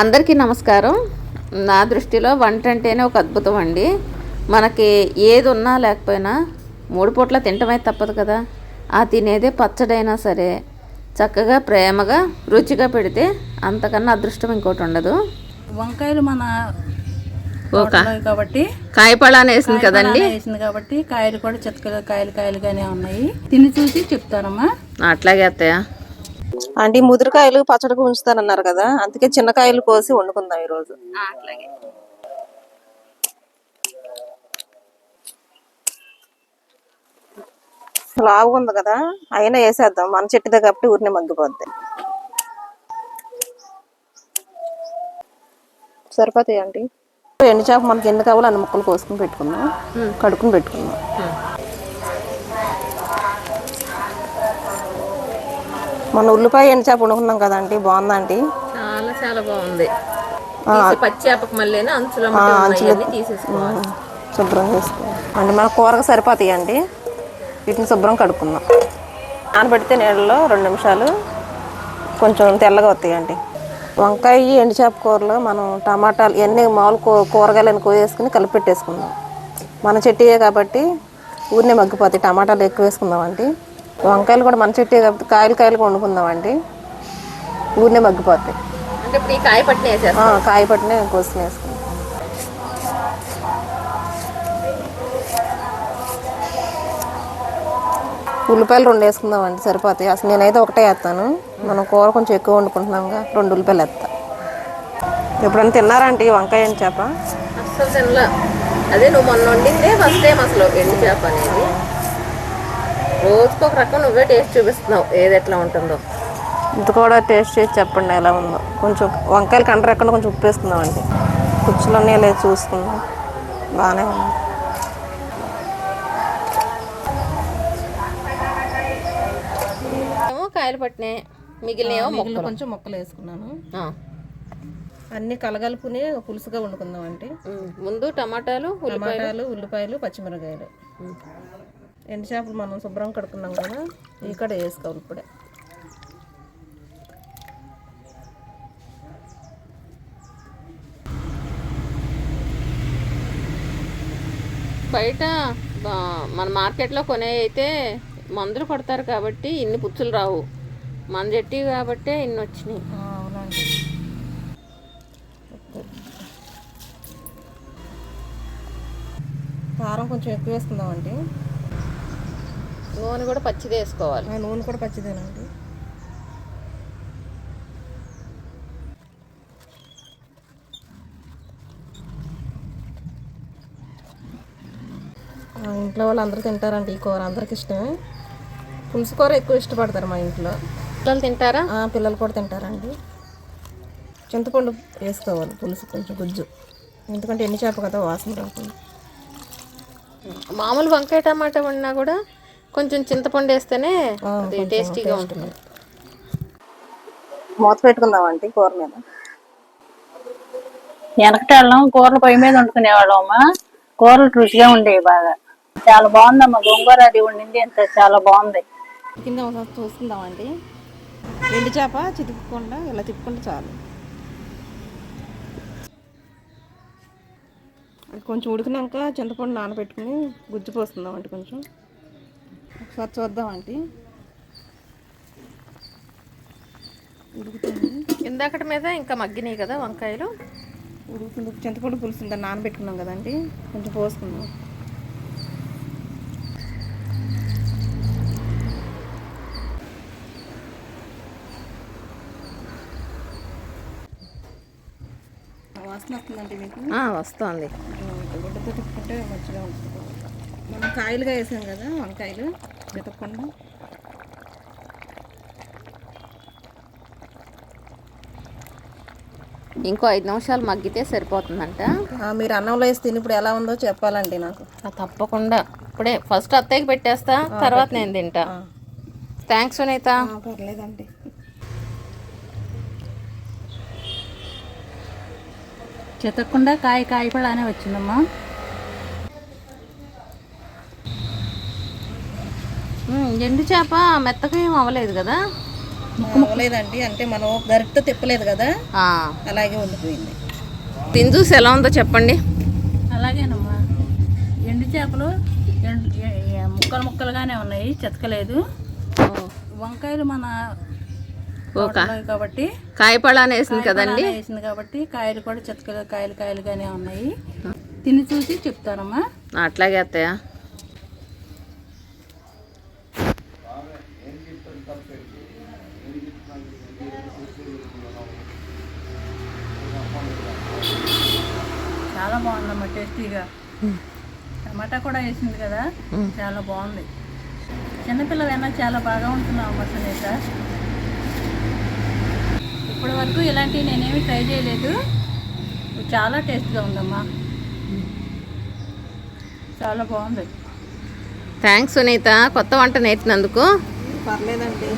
అందరికీ నమస్కారం. నా దృష్టిలో వంట అంటేనే ఒక అద్భుతం అండి. మనకి ఏది ఉన్నా లేకపోయినా మూడు పూట్ల తింటమే తప్పదు కదా. ఆ తినేదే పచ్చడైనా సరే చక్కగా ప్రేమగా రుచిగా పెడితే అంతకన్నా అదృష్టం ఇంకోటి ఉండదు. వంకాయలు మన కాబట్టి కాయపళాన్ని వేసింది కదండి. వేసింది కాబట్టి కాయలు కూడా చితకలు కాయలు కాయలుగానే ఉన్నాయి. తిని చూసి చెప్తానమ్మా అట్లాగే అత్తయ్య. అంటే ముదిరికాయలు పచ్చడికి ఉంచుతానన్నారు కదా అందుకే చిన్న కాయలు కోసి వండుకుందాం ఈ రోజు అట్లాగే. ఉంది కదా అయినా వేసేద్దాం. మన చెట్టుదే కాబట్టి ఊరినే మగ్గిపోద్ది సరిపోతాయి ఆంటీ ఎండు చేప మనకి ఎన్ని కావాలో అన్ని ముక్కలు కోసుకుని పెట్టుకుందాం. కడుక్కుని పెట్టుకుందాం. మన ఉల్లిపాయ ఎండు చేప వండుకున్నాం కదా ఆంటీ? బాగుందా ఆంటీ? చాలా చాలా బాగుంది. తీసి పచ్చి చేపకు మళ్ళీ అంచులో ఉన్నాయన్నీ తీసేసుకోవాలి. శుభ్రం చేసుకోవాలి. అంటే మన కూరకు సరిపోతాయి అండి వీటిని శుభ్రం కడుక్కుందాం నానబెడితే నీళ్ళలో రెండు నిమిషాలు కొంచెం తెల్లగా వస్తాయండి వంకాయ ఎండుచేప కూరలో మనం టమాటాలు ఇవన్నీ మామూలు కూరగాయలను కోసేసుకుని కలిపి పెట్టేసుకుందాం. మన చెట్టియే కాబట్టి ఊరినే మగ్గిపోతాయి. టమాటాలు ఎక్కువ వేసుకుందాం అండి వంకాయలు కూడా మన చెట్టే కాబట్టి కాయలు కాయలు వండుకుందాం అండి ఊరినే మగ్గిపోతాయి. అంటే ఇప్పుడు ఈ కాయ పట్టిన కాయ పట్టినే కోసుకుని వేసుకుందాం. ఉల్లిపాయలు రెండు వేసుకుందాం అండి సరిపోతాయి. అసలు నేనైతే ఒకటే వేస్తాను. మనం కూర కొంచెం ఎక్కువ వండుకుంటున్నాంగా రెండు ఉల్లిపాయలు వేస్తా. ఎప్పుడైనా తిన్నారంటే ఈ వంకాయ అని చేప? అస్సలు తినలా. అదే నువ్వు మొన్న వండిందే ఫస్ట్ టైం అసలు ఎండు చేప అనేది. రోజుకి ఒక రకం నువ్వే టేస్ట్ చూపిస్తున్నావు. ఏది ఎట్లా ఉంటుందో. ఇది కూడా టేస్ట్ చేసి చెప్పండి ఎలా ఉందో. కొంచెం వంకాయలు కండ్ర ఎక్కడ కొంచెం ఉప్పు వేసుకుందాం అండి కుచ్చులోనే లేదు చూసుకుందాం. బాగానే ఉంది. ఏమో కాయలు పట్టినాయి. మిగిలినేమో మిగిలిన మొక్కలు. కొంచెం ముక్కలు వేసుకున్నాను. ఆ. అన్ని కలగలుపుని పులుసుగా వండుకుందాం అంటే ముందు టమాటాలు ఉల్లిపాయలు. టమాటాలు ఉల్లిపాయలు పచ్చిమిరకాయలు ఎండు చేపలు మనం శుభ్రం కడుక్కున్నాం కదా ఇక్కడ వేసుకోవాలి ఇప్పుడే. బయట మన మార్కెట్లో కొనే అయితే మందులు కొడతారు కాబట్టి ఇన్ని పుచ్చులు రావు. మన చెట్టి కాబట్టే ఇన్ని వచ్చినాయి. కారం కొంచెం ఎక్కువ వేసుకుందాం అండి నూనె కూడా పచ్చిది వేసుకోవాలి. నూనె కూడా పచ్చిదేనండి ఇంట్లో వాళ్ళు అందరూ తింటారండి ఈ కూర. అందరికి ఇష్టమే. పులుసు కూర ఎక్కువ ఇష్టపడతారు మా ఇంట్లో. పిల్లలు తింటారా? పిల్లలు కూడా తింటారండి. చింతపండు వేసుకోవాలి పులుసు కొంచెం గుజ్జు. ఎందుకంటే ఎన్ని చేప కదా వాసన రాకుండా. మామూలు వంకాయ టమాటా వండినా కూడా కొంచెం చింతపండు వేస్తేనే అది టేస్టీగా ఉంటుంది. మూత పెట్టుకుందాం అండి కూర మీద. వెనకటాళ్ళం కూరలు పొయ్యి మీద వండుకునేవాళ్ళం అమ్మా. కూరలు రుచిగా ఉండేవి బాగా. చాలా బాగుందమ్మా గోంగూర అది వండింది ఎంత చాలా బాగుంది. కింద ఒకసారి చూసుకుందామండి ఎండు చేప చితుక్కుండా ఇలా తిప్పుకుంటే చాలు. అది కొంచెం ఉడికినాక చింతపండు నానబెట్టుకుని గుజ్జు పోస్తుందామండి కొంచెం. ఒకసారి చూద్దామండి ఉడుకుతుంది. ఇందాకటి మీద ఇంకా మగ్గినాయి కదా వంకాయలు. ఉడుకుతుంది. చింతపండు పులుసు ఉందని నానబెట్టుకున్నాం కదండి కొంచెం పోసుకుందాం. వాసన వస్తుందండి మీకు? వస్తోంది. గుడ్డతో తిప్పుకుంటే మంచిగా ఉంటుంది. మనం కాయలుగా వేసాం కదా వంకాయలు వెతకుండా ఇంకో ఐదు నిమిషాలు మగ్గితే సరిపోతుందంట. మీరు అన్నంలో వేసి తిని ఇప్పుడు ఎలా ఉందో చెప్పాలండి నాకు. ఆ, తప్పకుండా. ఇప్పుడే ఫస్ట్ అత్తయ్యకి పెట్టేస్తా తర్వాత నేను తింటా. థ్యాంక్స్ సునీత. పర్లేదండి. చితక్కుండా కాయ కాయపడానే వచ్చిందమ్మా. ఎండు చేప మెత్తగా ఏం అవ్వలేదు కదా? అవ్వలేదండి. అంటే మనం గరిటతో తిప్పలేదు కదా? ఆ, అలాగే ఉండిపోయింది. తిని చూసి ఎలా ఉందో చెప్పండి. అలాగేనమ్మా. ఎండు చేపలు ముక్కలు ముక్కలుగానే ఉన్నాయి చెతకలేదు. వంకాయలు మన కాబట్టి కాయపళ్ళని వేసింది కదండి? వేసింది కాబట్టి కాయలు కూడా చెతకలు కాయలు కాయలుగానే ఉన్నాయి. తిని చూసి చెప్తానమ్మా. అట్లాగే అత్తయ్య. చాలా బాగుందమ్మా టేస్టీగా. టమాటా కూడా వేసింది కదా చాలా బాగుంది. చిన్నపిల్లలైనా చాలా బాగా ఉంటున్నావు సునీత. ఇప్పటి వరకు ఇలాంటివి నేనేమి ట్రై చేయలేదు. చాలా టేస్ట్గా ఉందమ్మా. చాలా బాగుంది. థ్యాంక్స్ సునీత. కొత్త వంట నేర్చినందుకు పర్లేదండి.